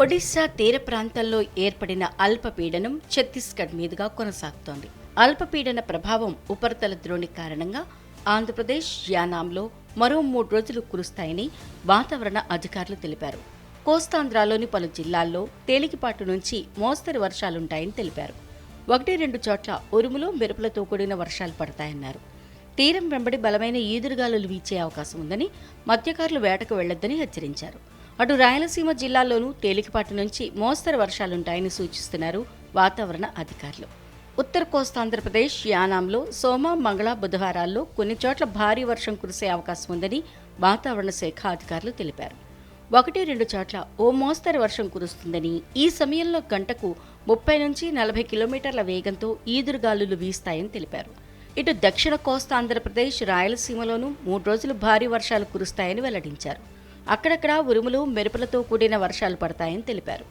ఒడిశా తీర ప్రాంతంలో ఏర్పడిన అల్పపీడనం ఛత్తీస్గఢ్ మీదుగా కొనసాగుతోంది. అల్పపీడన ప్రభావం ఉపరితల ద్రోణి కారణంగా ఆంధ్రప్రదేశ్ యానాంలో మరో మూడు రోజులు కురుస్తాయని వాతావరణ అధికారులు తెలిపారు. కోస్తాంధ్రాలోని పలు జిల్లాల్లో తేలికపాటు నుంచి మోస్తరు వర్షాలుంటాయని తెలిపారు. ఒకటి రెండు చోట్ల ఉరుములు మెరుపులతో కూడిన వర్షాలు పడతాయన్నారు. తీరం వెంబడి బలమైన ఈదురుగాలులు వీచే అవకాశం ఉందని మత్స్యకారులు వేటకు వెళ్ళొద్దని హెచ్చరించారు. అటు రాయలసీమ జిల్లాల్లోనూ తేలికపాటి నుంచి మోస్తరు వర్షాలుంటాయని సూచిస్తున్నారు వాతావరణ అధికారులు. ఉత్తర కోస్తాంధ్రప్రదేశ్ యానాంలో సోమ మంగళ బుధవారాల్లో కొన్ని చోట్ల భారీ వర్షం కురిసే అవకాశం ఉందని వాతావరణ శాఖ అధికారులు తెలిపారు. ఒకటి రెండు చోట్ల ఓ మోస్తరు వర్షం కురుస్తుందని ఈ సమయంలో గంటకు ముప్పై నుంచి నలభై కిలోమీటర్ల వేగంతో ఈదురుగాలులు వీస్తాయని తెలిపారు. ఇటు దక్షిణ కోస్తా ఆంధ్రప్రదేశ్ రాయలసీమలోనూ మూడు రోజులు భారీ వర్షాలు కురుస్తాయని వెల్లడించారు. అక్కడక్కడ ఉరుములు మెరుపులతో కూడిన వర్షాలు పడతాయని తెలిపారు.